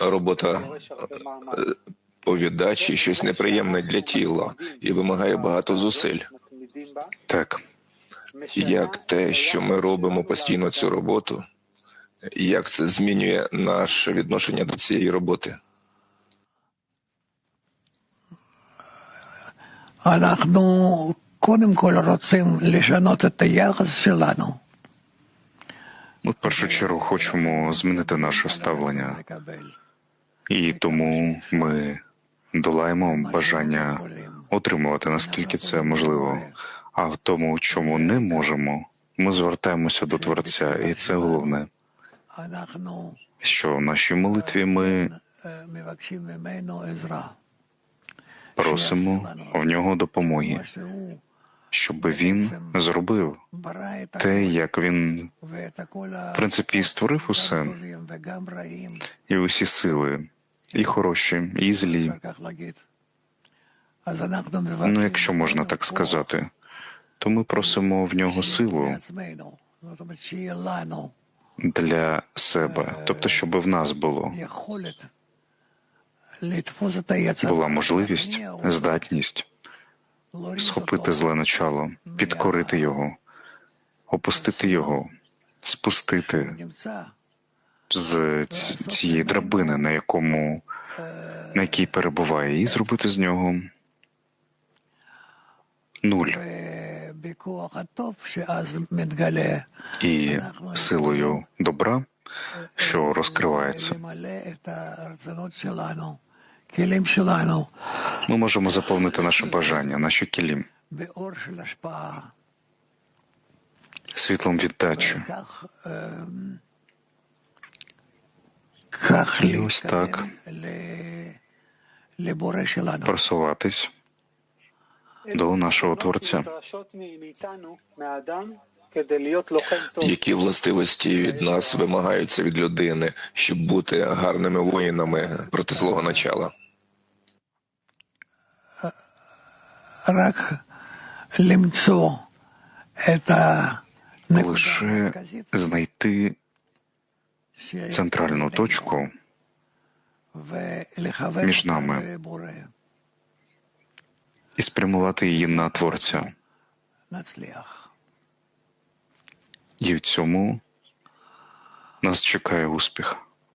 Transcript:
Робота е, по віддачі щось неприємне для тіла і вимагає багато зусиль. Так, Як те, що ми робимо постійно цю роботу, як це змінює наше відношення до цієї роботи? אנחנו קודם כל רוצים לשנות את היחס שלנו. Ми в першу чергу хочемо змінити наше ставлення, і тому ми долаємо бажання отримувати наскільки це можливо. А в тому, чому не можемо, ми звертаємося до Творця, і це головне. Що в нашій молитві ми просимо в нього допомоги, щоб він зробив те, як він в принципі створив усе і усі сили, і хороші, і злі. Ну, якщо можна так сказати, то ми просимо в нього силу для себе, тобто, щоб в нас було була можливість, здатність схопити зле начало, підкорити його, опустити його, спустити з цієї драбини, на якому на якій перебуває, і зробити з нього нуль. І силою добра, що розкривається, ми можемо заповнити наше бажання, наше кілім світлом віддачі. І ось так просуватись до нашого творця. Які властивості від нас вимагаються від людини, щоб бути гарними воїнами проти злого начала? рак лімцо. Лише знайти центральну точку між нами і спрямувати її на творця. І в цьому нас чекає успіх.